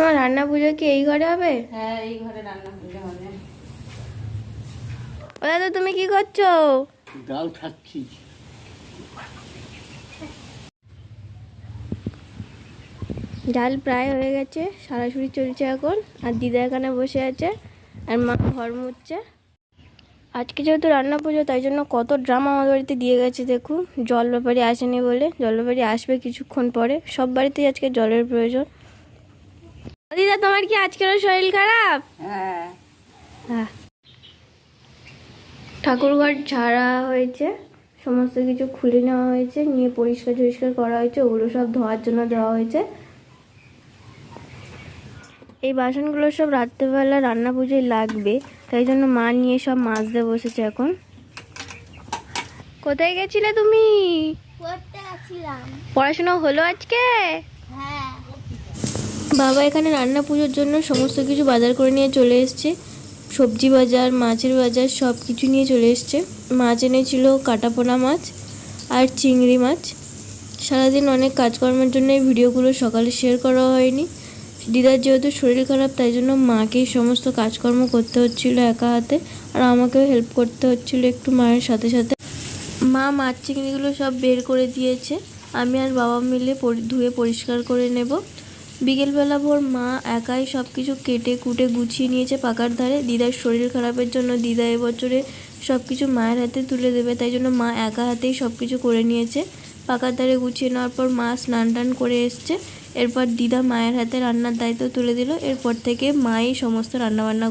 তোমার রান্না পুজো কি এই ঘরে হবে? হ্যাঁ এই ঘরে রান্না করলে হবে। ও দাদা তুমি কি করছ? ডাল খাচ্ছি। ডাল প্রায় হয়ে গেছে সারাসুরি চলছে এখন আর দিদা এখানে বসে আছে আর মা ঘর মুচ্ছে আজকে যেহেতু রান্না পুজো তাই জন্য কত ড্রাম আমাদের বাড়িতে দিয়ে গেছে দেখুন। জল ব্যাপারে আসেনি বলে জল ব্যাপারে আসবে কিছুক্ষণ পরে। সব বাড়িতেই আজকে জলের প্রয়োজন। দিদা তোমার কি আজকেরও শরীর খারাপ? হ্যাঁ। হ্যাঁ ঠাকুরঘর ঝাড়া হয়েছে সমস্ত কিছু খুলে নেওয়া হয়েছে নিয়ে পরিষ্কার টরিষ্কার করা হয়েছে ওগুলো সব ধোয়ার জন্য দেওয়া হয়েছে। এই বাসনগুলো সব রাত্রেবেলা রান্না পুজোয় লাগবে তাই জন্য মা নিয়ে সব মাজতে বসেছে এখন। কোথায় গেছিলে তুমি? পড়াশোনা হলো আজকে? বাবা এখানে রান্না পুজোর জন্য সমস্ত কিছু বাজার করে নিয়ে চলে এসছে। সবজি বাজার, মাছের বাজার, সব কিছু নিয়ে চলে এসছে। মাছ এনেছিল কাটাপোনা মাছ আর চিংড়ি মাছ। সারাদিন অনেক কাজকর্মের জন্য এই ভিডিওগুলো সকালে শেয়ার করা হয়নি। দিদার যেহেতু শরীর খারাপ, তাই জন্য মাকেই সমস্ত কাজকর্ম করতে হচ্ছিল একা হাতে আর আমাকেও হেল্প করতে হচ্ছিল একটু মায়ের সাথে সাথে। মা মাছ, চিংড়িগুলো সব বের করে দিয়েছে। আমি আর বাবা মিলে ধুয়ে পরিষ্কার করে নেব। বিকেলবেলা ভোর মা একাই সব কিছু কেটে কুটে গুছিয়ে নিয়েছে পাকার ধারে। দিদার শরীর খারাপের জন্য দিদা এবছরে সব কিছু মায়ের হাতে তুলে দেবে, তাই জন্য মা একা হাতেই সব কিছু করে নিয়েছে। পাকার ধারে গুছিয়ে নেওয়ার পর মা স্নান টান করে এসছে। এরপর দিদা মায়ের হাতে রান্নার দায়িত্ব তুলে দিল। এরপর থেকে মাই সমস্ত রান্নাবান্না